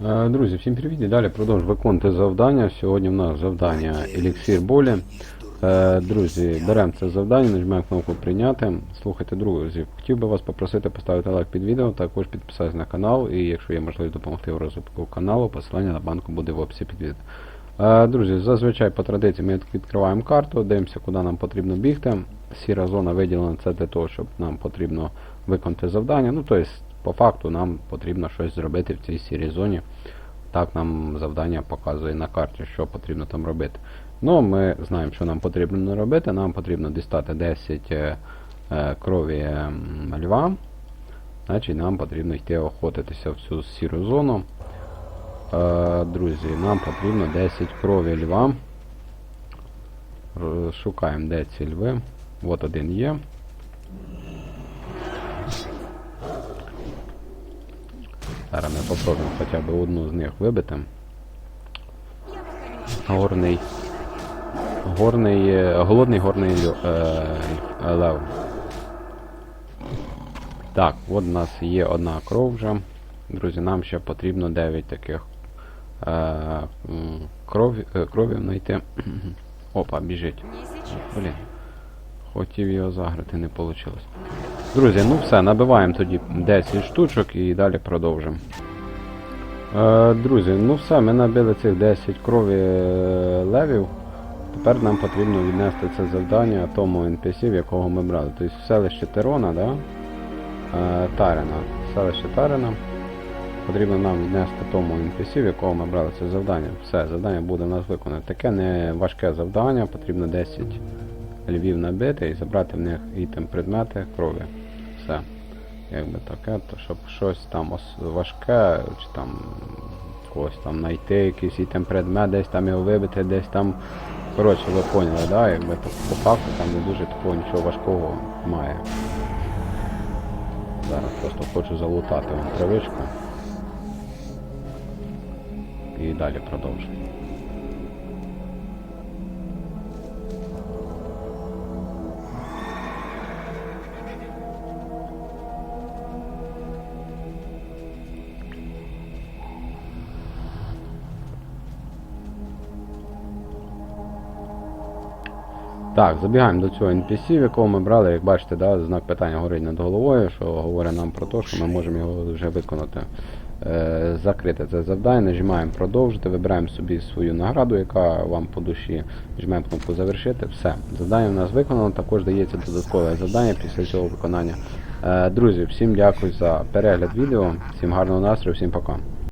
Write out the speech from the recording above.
Е, Друзі, всім привіт і далі продовжуємо виконувати завдання. Сьогодні в нас завдання еліксир болі. Е, Друзі, беремо це завдання, нажимаємо кнопку прийняти. Слухайте, друзі, хотів би вас попросити поставити лайк під відео, також підписатися на канал, і якщо є можливість допомогти у розвитку каналу, посилання на банку буде в описі під відео. Е, Друзі, зазвичай по традиції ми відкриваємо карту, дивимося, куди нам потрібно бігти. Сіра зона виділена це для того, щоб нам потрібно виконати завдання. Ну, тобто, по факту нам потрібно щось зробити в цій сірій зоні. Так нам завдання показує на карті, що потрібно там робити. Ну, ми знаємо, що нам потрібно робити. Нам потрібно дістати 10 е, е, крові льва. Значить, нам потрібно йти охотитися в цю сіру зону. Е, друзі, нам потрібно 10 крові льва. Шукаємо, де ці льви. От один є. Зараз ми попробуємо хоча б одну з них вибити. Горний. Горний. е, Голодний горний е, лев. Так, от у нас є одна кров вже. Друзі, нам ще потрібно 9 таких е, м, крові, е, кровів знайти. Опа, біжить. Блін. Хотів його заграти, не вийшло. Друзі, ну все, набиваємо тоді 10 штучок і далі продовжимо. Е, друзі, ну все, ми набили цих 10 крові е, левів. Тепер нам потрібно віднести це завдання тому NPC, в якого ми брали. Тобто селище Терона, да? е, Тарена. Селище Тарена. Потрібно нам віднести тому NPC, в якого ми брали це завдання. Все, завдання буде в нас виконане. Таке не важке завдання, потрібно 10 львів набити і забрати в них ітем предмети крові. Все. Якби таке, то щоб щось там важке, чи там когось там знайти, якийсь ітем предмет, десь там його вибити, десь там. Коротше, ви поняли, да? Якби то по факту там не дуже такого нічого важкого немає. Зараз просто хочу залутати вам травичку. І далі продовжую. Так, забігаємо до цього NPC, в якого ми брали, як бачите, да, знак питання горить над головою, що говорить нам про те, що ми можемо його вже виконати. Е, закрити це завдання, нажимаємо продовжити, вибираємо собі свою награду, яка вам по душі, нажимаємо кнопку завершити. Все, завдання у нас виконано, також дається додаткове завдання після цього виконання. Е, друзі, всім дякую за перегляд відео, всім гарного настрою, всім пока.